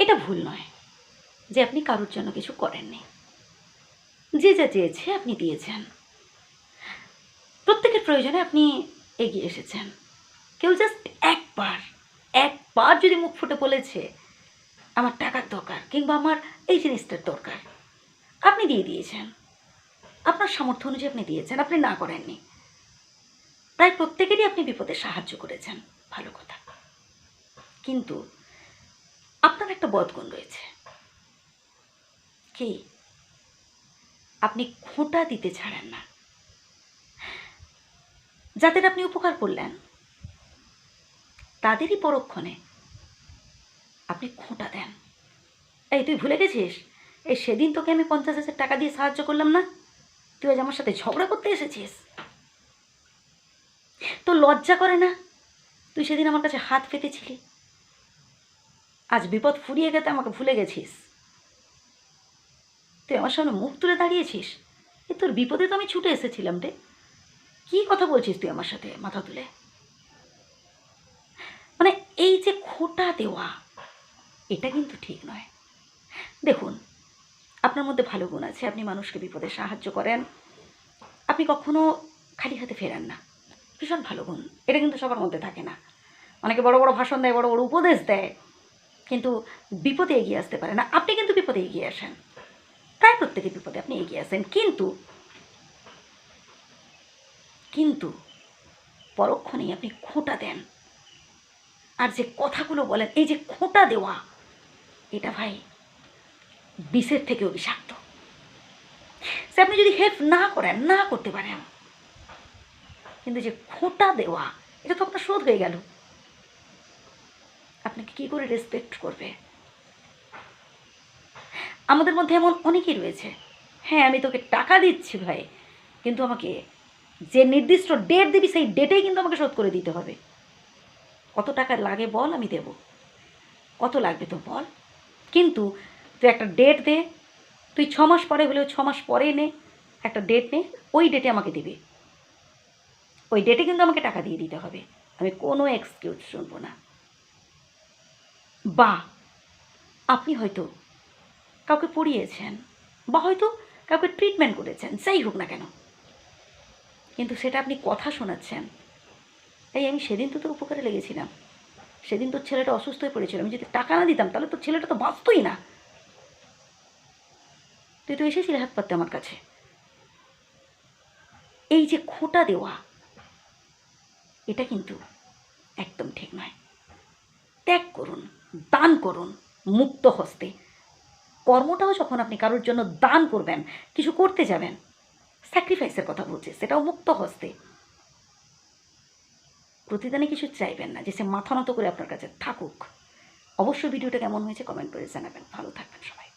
এটা ভুল নয় যে আপনি কারোর জন্য কিছু করেননি। যে যা চেয়েছে আপনি দিয়েছেন। প্রত্যেকের প্রয়োজনে আপনি এগিয়ে এসেছেন। কেউ জাস্ট একবার একবার যদি মুখ ফুটে বলেছে, আমার টাকার দরকার কিংবা আমার এই জিনিসটার দরকার আপনি দিয়ে দিয়েছেন। আপনার সামর্থ্য অনুযায়ী আপনি দিয়েছেন, আপনি না করেননি। প্রায় প্রত্যেকেরই আপনি বিপদে সাহায্য করেছেন। ভালো কথা। কিন্তু একটা বদগুণ রয়েছে। কি? আপনি খোঁটা দিতে ছাড়েন না। যাদের আপনি উপকার করলেন, তাদেরই পরক্ষণে আপনি খোঁটা দেন। এই, তুই ভুলে গেছিস? এই, সেদিন তোকে আমি পঞ্চাশ হাজার টাকা দিয়ে সাহায্য করলাম না? তুই আজ আমার সাথে ঝগড়া করতে এসেছিস? তো লজ্জা করে না? তুই সেদিন আমার কাছে হাত পেতেছিলি আজ বিপদ ফুরিয়ে গেতে আমাকে ভুলে গেছিস। তুই আমার সামনে মুখ তুলে দাঁড়িয়েছিস? এ তোর বিপদে তো আমি ছুটে এসেছিলাম রে। কি কথা বলছিস তুই আমার সাথে মাথা তুলে? মানে এই যে খোটা দেওয়া, এটা কিন্তু ঠিক নয়। দেখুন, আপনার মধ্যে ভালো গুণ আছে, আপনি মানুষকে বিপদে সাহায্য করেন। আপনি কখনো খালি হাতে ফেরান না। ভীষণ ভালো গুণ। এটা কিন্তু সবার মধ্যে থাকে না। অনেকে বড় বড় ভাষণ দেয়, বড় বড় উপদেশ দেয়। কিন্তু বিপদে এগিয়ে আসতে পারে না। আপনি কিন্তু বিপদে এগিয়ে আসেন। প্রায় প্রত্যেকের বিপদে আপনি এগিয়ে আসেন। কিন্তু কিন্তু পরক্ষণেই আপনি খোঁটা দেন। আর যে কথাগুলো বলেন, এই যে খোঁটা দেওয়া, এটা ভাই বিষের থেকেও বিষাক্ত সে আপনি যদি হেল্প না করেন, না করতে পারেন, কিন্তু যে খোঁটা দেওয়া, এটা তো আপনার শোধ হয়ে গেল। আপনাকে কি করে রেসপেক্ট করবে? আমাদের মধ্যে এমন অনেকেই রয়েছে। হ্যাঁ আমি তোকে টাকা দিচ্ছি ভাই, কিন্তু আমাকে যে নির্দিষ্ট ডেট দিবি, সেই ডেটেই কিন্তু আমাকে শোধ করে দিতে হবে। কত টাকা লাগে বল, আমি দেব। কত লাগবে তো বল। কিন্তু তুই একটা ডেট দে, তুই ছ মাস পরে হলেও ছ মাস পরে নে, একটা ডেট নে, ওই ডেটে আমাকে দিবি। ওই ডেটে কিন্তু আমাকে টাকা দিয়ে দিতে হবে। আমি কোনো এক্সকিউজ শুনব না। বা, আপনি হয়তো কাউকে পড়িয়েছেন বা হয়তো কাউকে ট্রিটমেন্ট করেছেন যাই হোক না কেন। কিন্তু সেটা আপনি কথা শোনাচ্ছেন। এই আমি সেদিন তো তোর উপকারে লেগেছিলাম। সেদিন তোর ছেলেটা অসুস্থ হয়ে পড়েছিল। আমি যদি টাকা না দিতাম, তাহলে তোর ছেলেটা তো বাঁচতই না। তুই তো এসেছিলি হাত পাততে আমার কাছে। এই যে খোঁটা দেওয়া, এটা কিন্তু একদম ঠিক নয়। ত্যাগ করুন। দান করুন, মুক্ত হস্তে। কর্মটাও যখন আপনি কারোর জন্য দান করবেন, কিছু করতে যাবেন স্যাক্রিফাইসের কথা বলছে, সেটাও মুক্ত হস্তে। প্রতিদানে কিছু চাইবেন না, যে সে মাথা নত করে আপনার কাছে থাকুক। অবশ্যই ভিডিওটা কেমন হয়েছে কমেন্ট করে জানাবেন। ভালো থাকবেন সবাই।